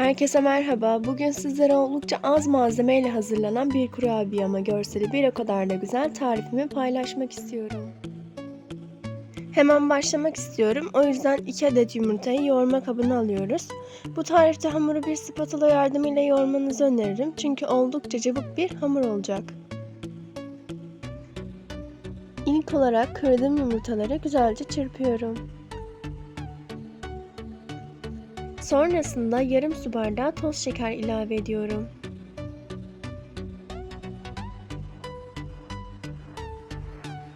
Herkese merhaba. Bugün sizlere oldukça az malzemeyle hazırlanan bir kurabiye ama görseli bir o kadar da güzel tarifimi paylaşmak istiyorum. Hemen başlamak istiyorum. O yüzden 2 adet yumurtayı yoğurma kabına alıyoruz. Bu tarifte hamuru bir spatula yardımıyla yoğurmanızı öneririm. Çünkü oldukça cıvık bir hamur olacak. İlk olarak kırdığım yumurtaları güzelce çırpıyorum. Sonrasında yarım su bardağı toz şeker ilave ediyorum.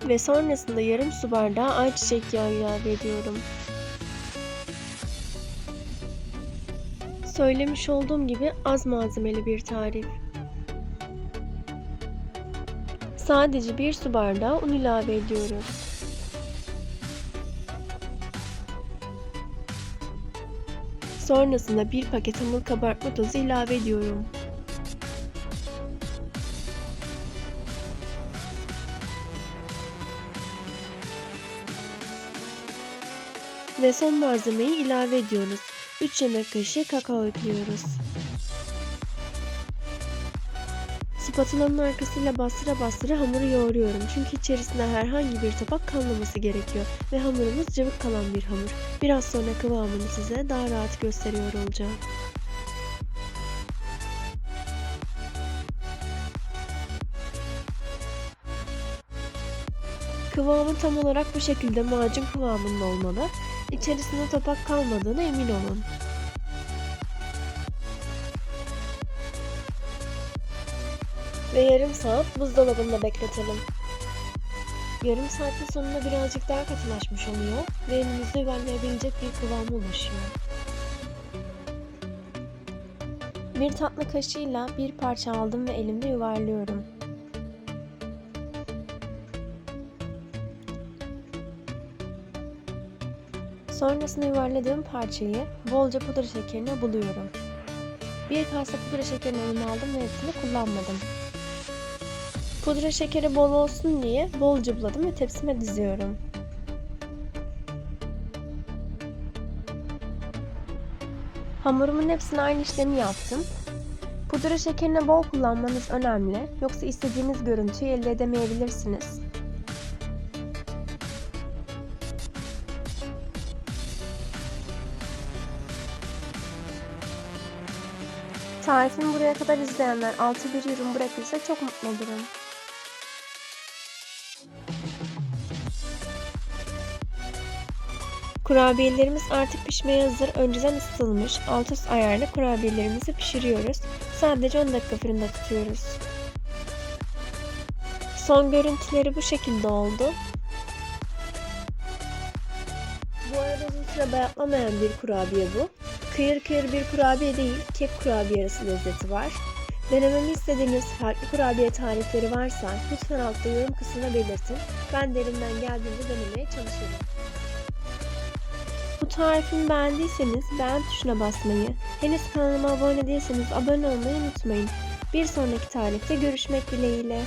Ve sonrasında yarım su bardağı ayçiçek yağı ilave ediyorum. Söylemiş olduğum gibi az malzemeli bir tarif. Sadece bir su bardağı un ilave ediyoruz. Sonrasında bir paket hamur kabartma tozu ilave ediyorum. Ve son malzemeyi ilave ediyoruz. 3 yemek kaşığı kakao ekliyoruz. Spatulanın arkasıyla bastıra bastıra hamuru yoğuruyorum. Çünkü içerisinde herhangi bir topak kalmaması gerekiyor. Ve hamurumuz cıvık kalan bir hamur. Biraz sonra kıvamını size daha rahat gösteriyor olacağım. Kıvamı tam olarak bu şekilde macun kıvamında olmalı. İçerisinde topak kalmadığına emin olun. Ve yarım saat buzdolabında bekletelim. Yarım saatin sonunda birazcık daha katılaşmış oluyor ve elinizde yuvarlayabilecek bir kıvama ulaşıyor. Bir tatlı kaşığıyla bir parça aldım ve elimde yuvarlıyorum. Sonrasında yuvarladığım parçayı bolca pudra şekerine buluyorum. Bir kase pudra şekerini aldım ve hepsini kullanmadım. Pudra şekeri bol olsun diye bolca buladım ve tepsime diziyorum. Hamurumun hepsine aynı işlemi yaptım. Pudra şekerini bol kullanmanız önemli. Yoksa istediğiniz görüntüyü elde edemeyebilirsiniz. Tarifimi buraya kadar izleyenler altı bir yorum bırakırsa çok mutlu olurum. Kurabiyelerimiz artık pişmeye hazır. Önceden ısıtılmış alt üst ayarlı kurabiyelerimizi pişiriyoruz. Sadece 10 dakika fırında tutuyoruz. Son görüntüleri bu şekilde oldu. Bu arada uzun süre bayatlamayan bir kurabiye bu. Kıyır kıyır bir kurabiye değil, kek kurabiye arası lezzeti var. Denememi istediğiniz farklı kurabiye tarifleri varsa lütfen altta yorum kısmına belirtin. Ben de elimden geldiğince denemeye çalışırım. Tarifimi beğendiyseniz beğen tuşuna basmayı, henüz kanalıma abone değilseniz abone olmayı unutmayın. Bir sonraki tarifte görüşmek dileğiyle.